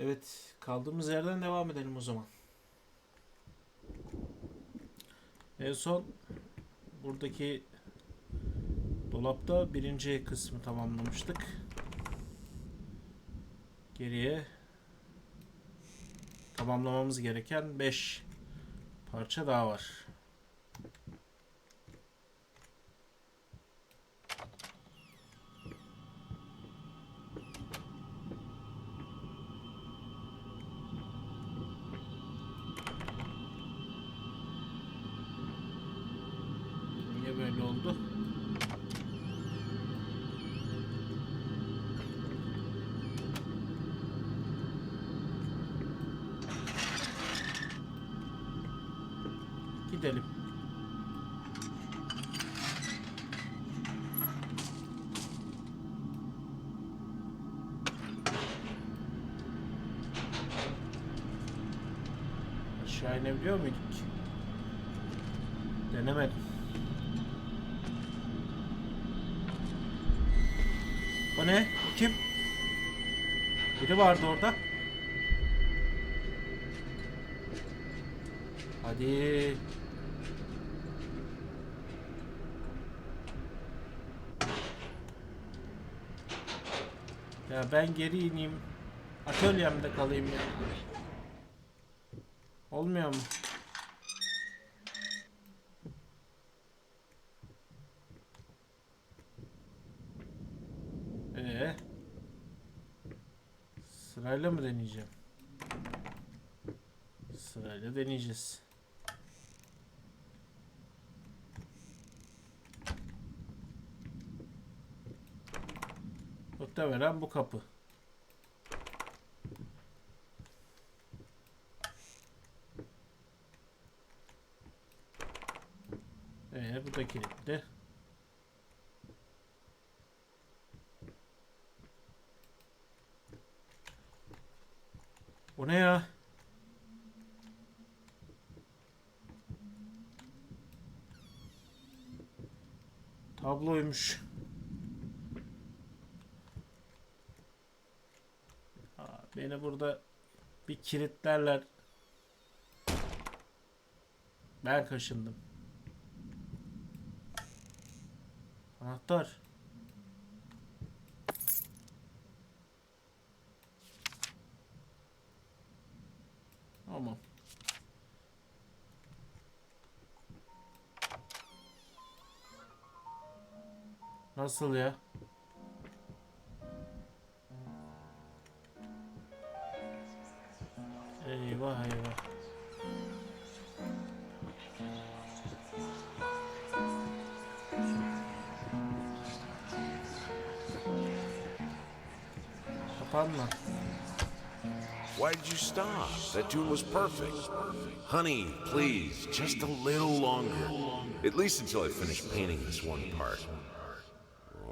Evet, kaldığımız yerden devam edelim o zaman. En son buradaki dolapta birinci kısmı tamamlamıştık. Geriye tamamlamamız gereken 5 parça daha var. Gidelim. Aşağı inebiliyor muyduk? Denemedim. O ne? O kim? Biri vardı orada. Hadi. Ya ben geri ineyim. Atölyemde kalayım ya. Olmuyor mu? Ee, sırayla mı deneyeceğim? Sırayla deneyeceğiz. Muhtemelen bu kapı. Ee, bu da kilitli. O ne ya? Tabloymuş. Aa, beni burada bir kilitlerler. Ben kaşındım. Anahtar. Tamam. Nasıl ya? Kapanma. Why did you stop? That tune was perfect. Honey, please, just a little longer. At least until I finish painting this one part.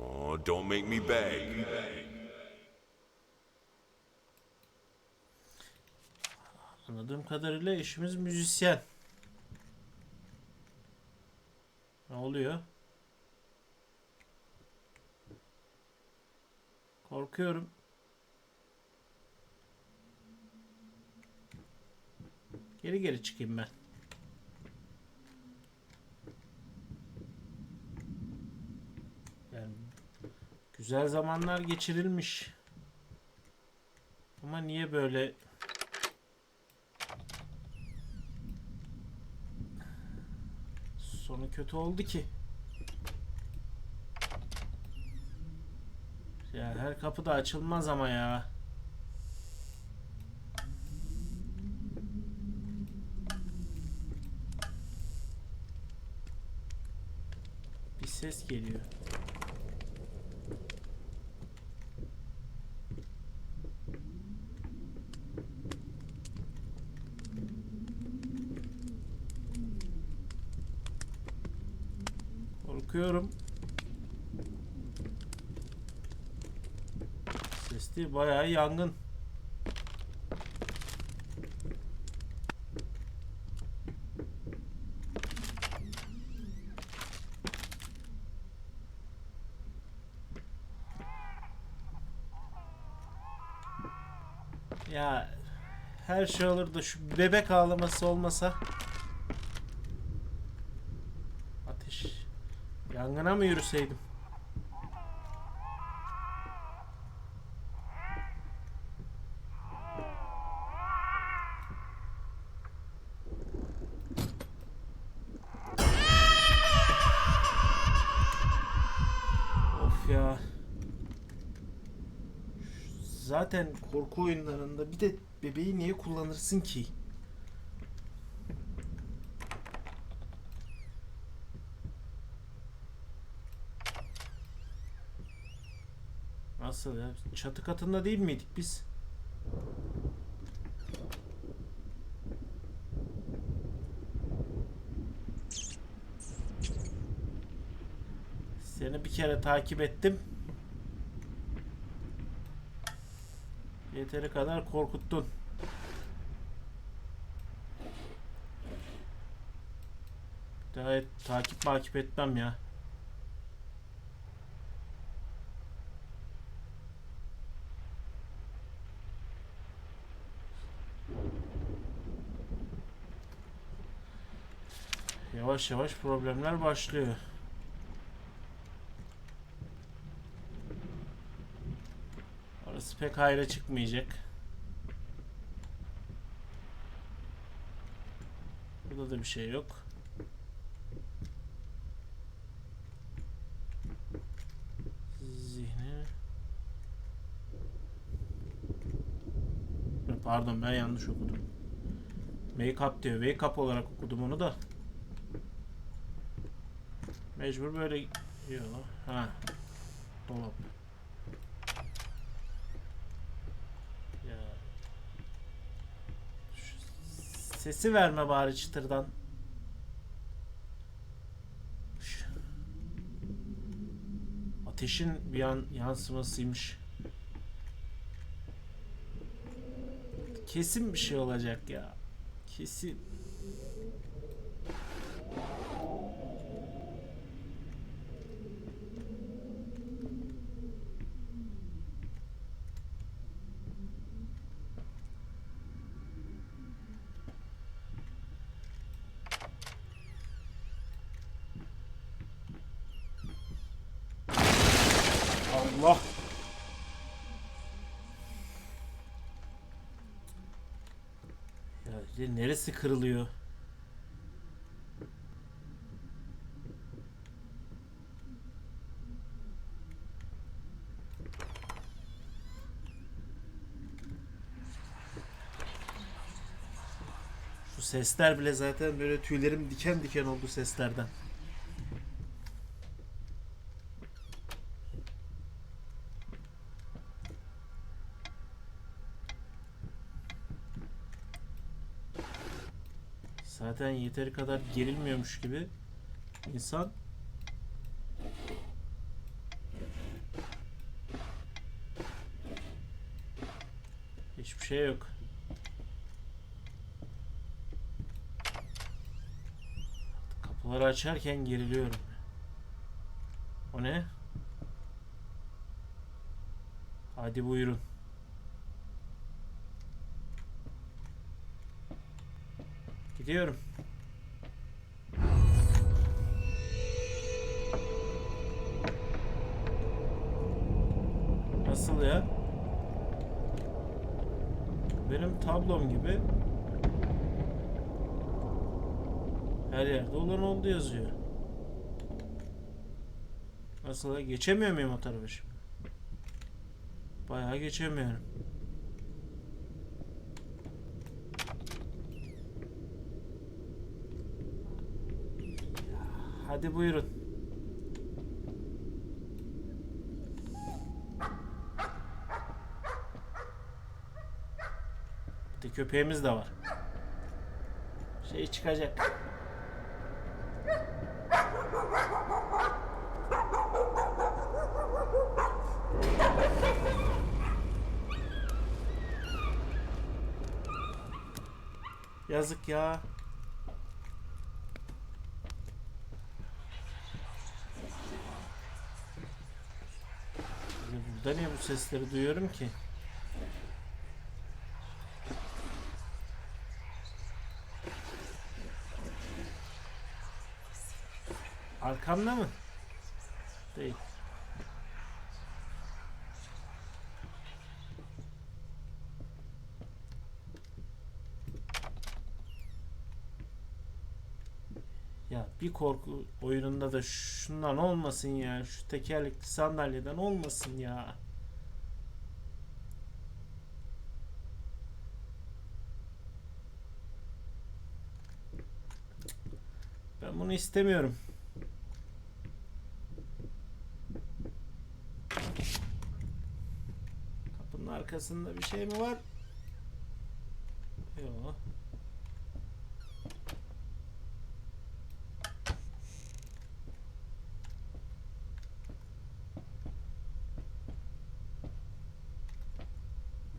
Oh, don't make me beg. Anladığım kadarıyla eşimiz müzisyen. Ne oluyor? Korkuyorum. Geri geri çıkayım ben. Yani güzel zamanlar geçirilmiş. Ama niye böyle Sonu kötü oldu ki. Ya her kapı da açılmaz ama ya. Bir ses geliyor. Korkuyorum. Ses değil bayağı yangın. Ya her şey olur şu bebek ağlaması olmasa. Ateş. Yangına mı yürüseydim? Of ya. Zaten korku oyunlarında bir de bebeği niye kullanırsın ki? Nasıl ya? Çatı katında değil miydik biz? Seni bir kere takip ettim. Yeteri kadar korkuttun. Daha et- takip makip etmem ya. Yavaş yavaş problemler başlıyor. Pek hayra çıkmayacak. Burada da bir şey yok. Zihni. Pardon ben yanlış okudum. Wake up diyor. Wake up olarak okudum onu da. Mecbur böyle Yok. Ha. Dolap. Ya. Şu sesi verme bari çıtırdan. Ateşin bir yan yansımasıymış. Kesin bir şey olacak ya. Kesin. Allah. Ya neresi kırılıyor? Şu sesler bile zaten böyle tüylerim diken diken oldu seslerden. Zaten yeteri kadar gerilmiyormuş gibi insan hiçbir şey yok. Kapıları açarken geriliyorum. O ne? Hadi buyurun. Gidiyorum. Tablom gibi her yerde olan oldu yazıyor. Ya? Geçemiyor muyum o tarafa şimdi? Bayağı geçemiyorum. Hadi buyurun. Köpeğimiz de var. Şey çıkacak. Yazık ya. Burada niye bu sesleri duyuyorum ki? Arkamda mı? Değil. Ya bir korku oyununda da şundan olmasın ya. Şu tekerlekli sandalyeden olmasın ya. Ben bunu istemiyorum. Kapının arkasında bir şey mi var? Yok.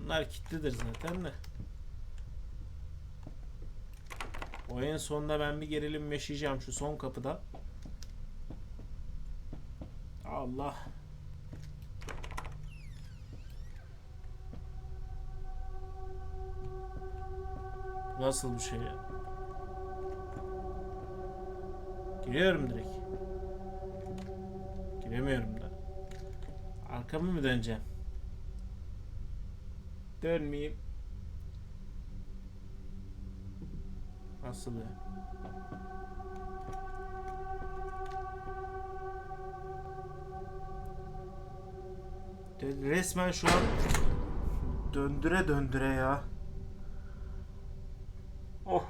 Bunlar kilitlidir zaten de. O en sonunda ben bir gerilim yaşayacağım şu son kapıda. Allah. Nasıl bir şey ya? Giriyorum direkt. Giremiyorum da. Arkamı mı döneceğim? Dönmeyeyim. Nasıl ya? Resmen şu an döndüre döndüre ya. Oh.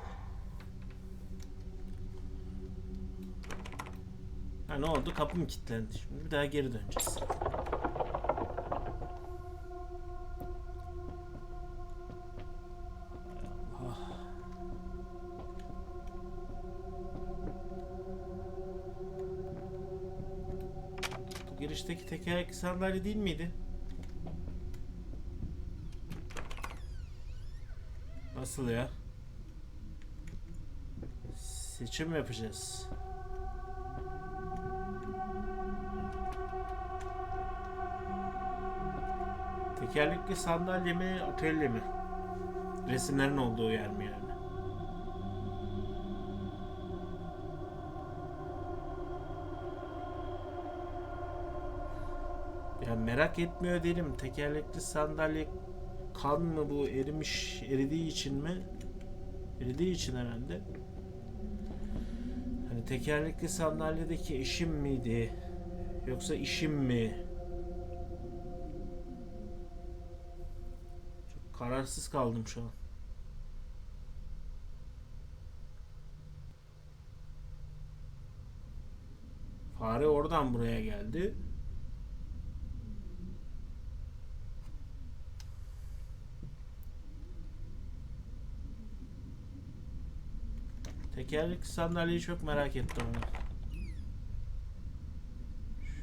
Ha ne oldu? Kapı mı kilitlendi? Şimdi bir daha geri döneceğiz. Allah. Bu girişteki tekerlekli sandalye değil miydi? Nasıl ya? Seçim yapacağız? Tekerlekli sandalye mi, atölye mi? Resimlerin olduğu yer mi yani? Ya merak etmiyor değilim. Tekerlekli sandalye kan mı bu erimiş eridiği için mi? Eridiği için herhalde. Hani tekerlekli sandalyedeki eşim miydi? Yoksa işim mi? Kararsız kaldım şu an. Fare oradan buraya geldi. Tekerlekli sandalyeyi çok merak ettim ama.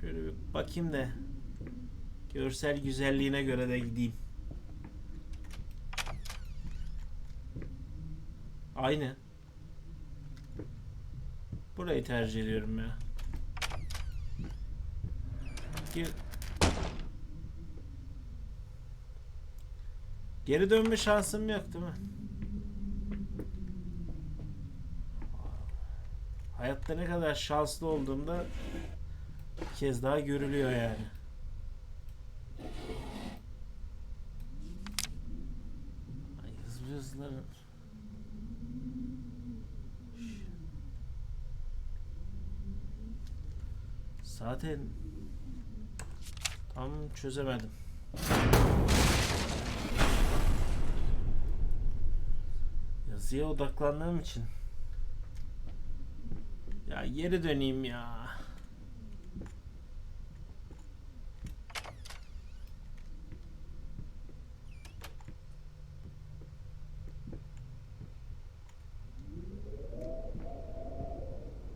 Şöyle bir bakayım da görsel güzelliğine göre de gideyim. Aynı. Burayı tercih ediyorum ya. Gir. Geri dönme şansım yok değil mi? Hayatta ne kadar şanslı olduğumda bir kez daha görülüyor yani. Ay hızlı hızlı. Zaten tam çözemedim. Yazıya odaklandığım için. Ya geri döneyim ya.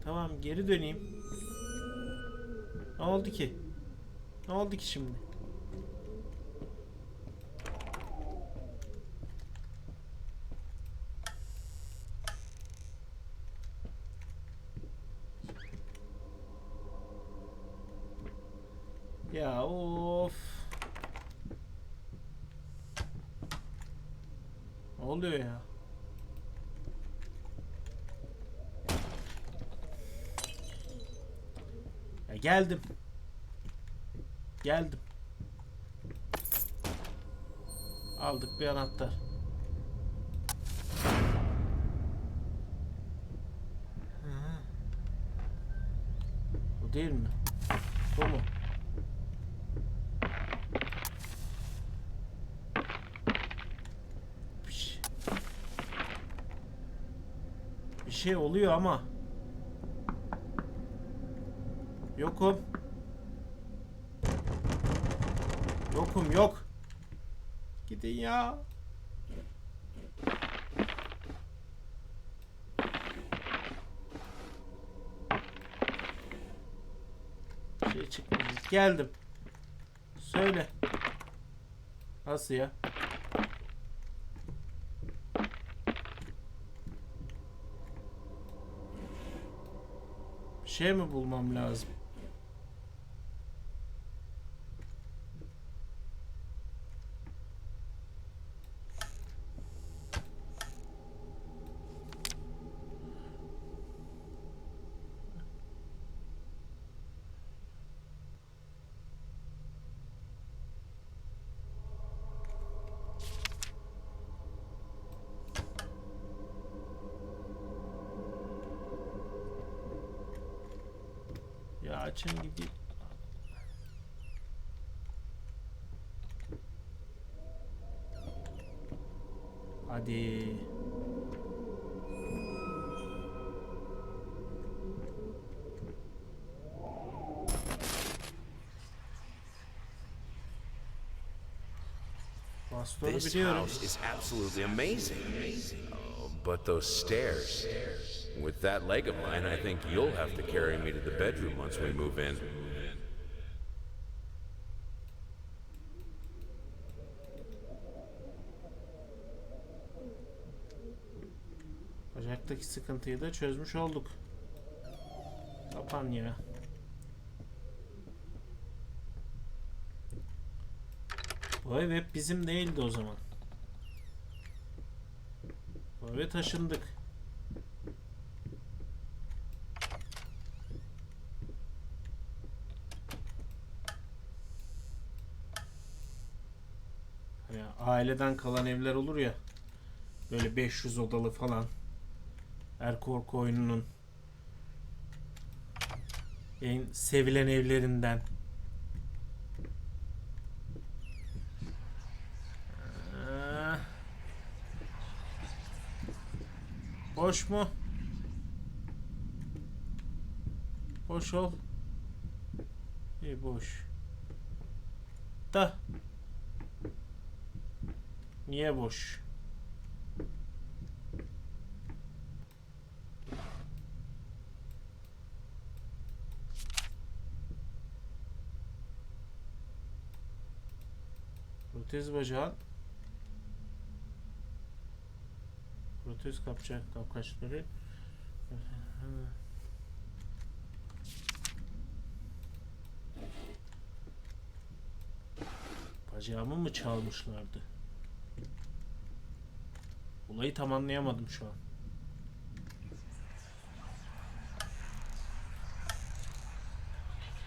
Tamam geri döneyim. Ne oldu ki? Ne oldu ki şimdi? Ya of. Ne oluyor ya? Geldim. Geldim. Aldık bir anahtar. Bu değil mi? Bu mu? Bir şey, bir şey oluyor ama. Yokum. Yokum yok. Gidin ya. Şey çıkmayacak. Geldim. Söyle. Nasıl ya? Bir şey mi bulmam lazım? Ya açın gideyim. Hadi. This house is absolutely amazing. Oh, but those stairs. With that leg of mine, I think you'll have to carry me to the bedroom once we move in. Bacaktaki sıkıntıyı da çözmüş olduk. Kapan ya. Bu ev hep bizim değildi o zaman. Bu eve taşındık. Hani aileden kalan evler olur ya. Böyle 500 odalı falan. Er korku oyununun en sevilen evlerinden. Ah. Boş mu? Boş ol. İyi boş. Da. Niye boş? Protez bacağın Protez kapacak kapkaçları Bacağımı mı çalmışlardı? Olayı tam anlayamadım şu an.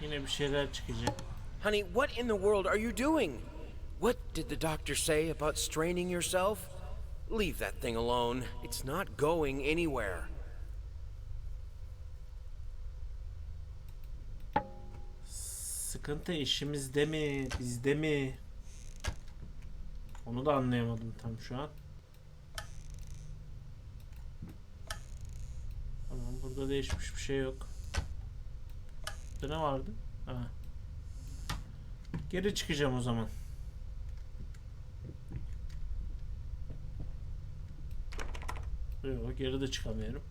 Yine bir şeyler çıkacak. Honey, what in the world are you doing? What did the doctor say about straining yourself? Leave that thing alone. It's not going anywhere. Sıkıntı işimizde mi, bizde mi? Onu da anlayamadım tam şu an. Tamam burada değişmiş bir şey yok. Burada ne vardı? Ha. Geri çıkacağım o zaman. Yok geri de çıkamıyorum.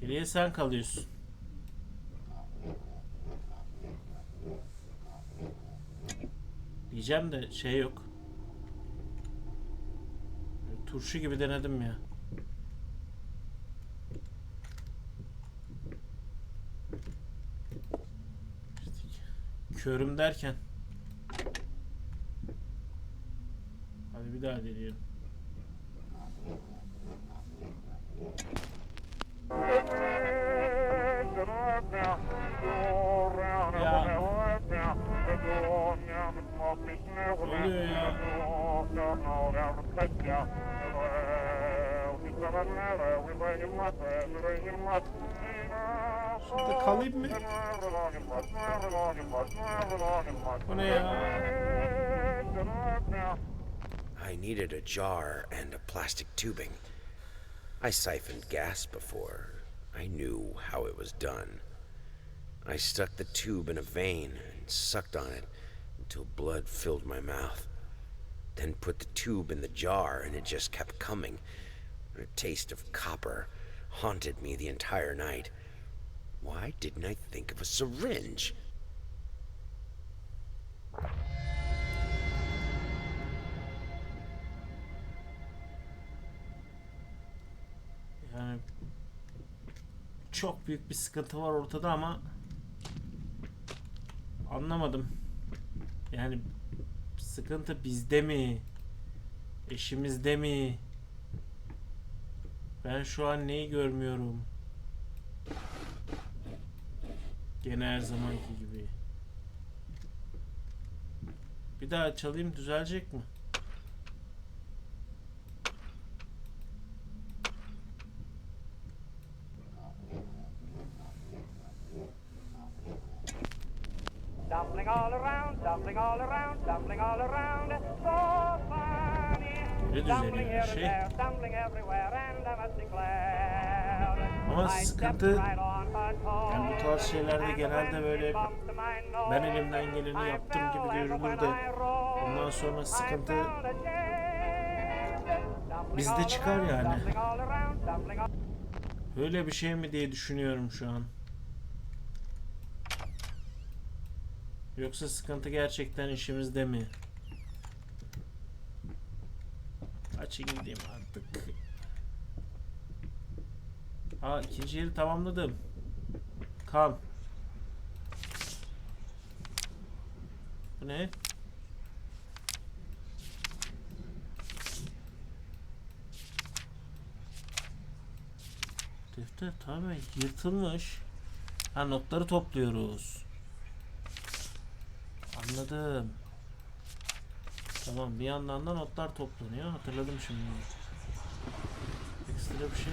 Geriye sen kalıyorsun. Diyeceğim de şey yok. Turşu gibi denedim ya. Körüm derken. Hadi bir daha deneyelim. Ya. Oluyor ya. I needed a jar and a plastic tubing. I siphoned gas before. I knew how it was done. I stuck the tube in a vein and sucked on it until blood filled my mouth. Then put the tube in the jar and it just kept coming. A taste of copper haunted me the entire night. Why didn't I think of a syringe? Yani çok büyük bir sıkıntı var ortada ama anlamadım. Yani sıkıntı bizde mi? Eşimizde mi? Ben şu an neyi görmüyorum? Gene her zamanki gibi. Bir daha çalayım düzelecek mi? Ben elimden geleni yaptım gibi fell, and görünür when de I rose, ondan sonra sıkıntı bizde çıkar yani. Öyle bir şey mi diye düşünüyorum şu an. Yoksa sıkıntı gerçekten işimizde mi? Açın gideyim artık. Aa ikinci yeri tamamladım. Kan. Ne? Defter tamamen yırtılmış. Ha notları topluyoruz. Anladım. Tamam bir yandan da notlar toplanıyor. Hatırladım şimdi. Ekstra bir şey.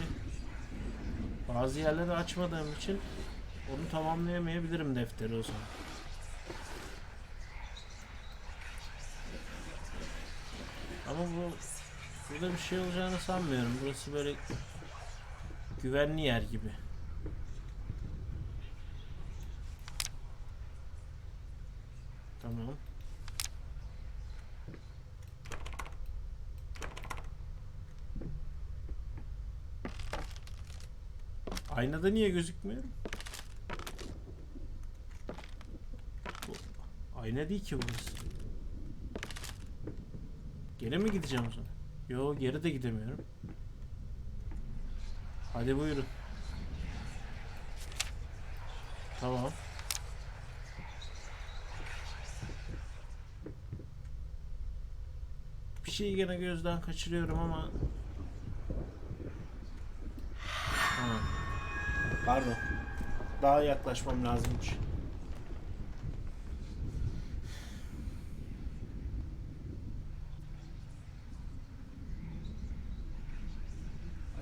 Bazı yerleri açmadığım için onu tamamlayamayabilirim defteri o zaman. Ama bu burada bir şey olacağını sanmıyorum. Burası böyle güvenli yer gibi. Tamam. Aynada niye gözükmüyor? Bu ayna değil ki burası. Geri mi gideceğim o zaman? Yo geri de gidemiyorum. Hadi buyurun. Tamam. Bir şeyi gene gözden kaçırıyorum ama. Pardon. Daha yaklaşmam lazımmış.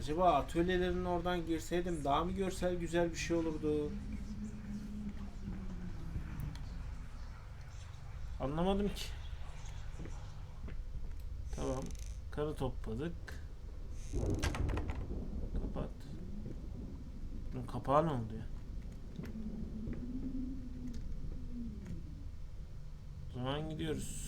Acaba atölyelerin oradan girseydim daha mı görsel güzel bir şey olurdu? Anlamadım ki. Tamam. Karı topladık. Kapat. Bunun kapağı ne oldu ya? O zaman gidiyoruz.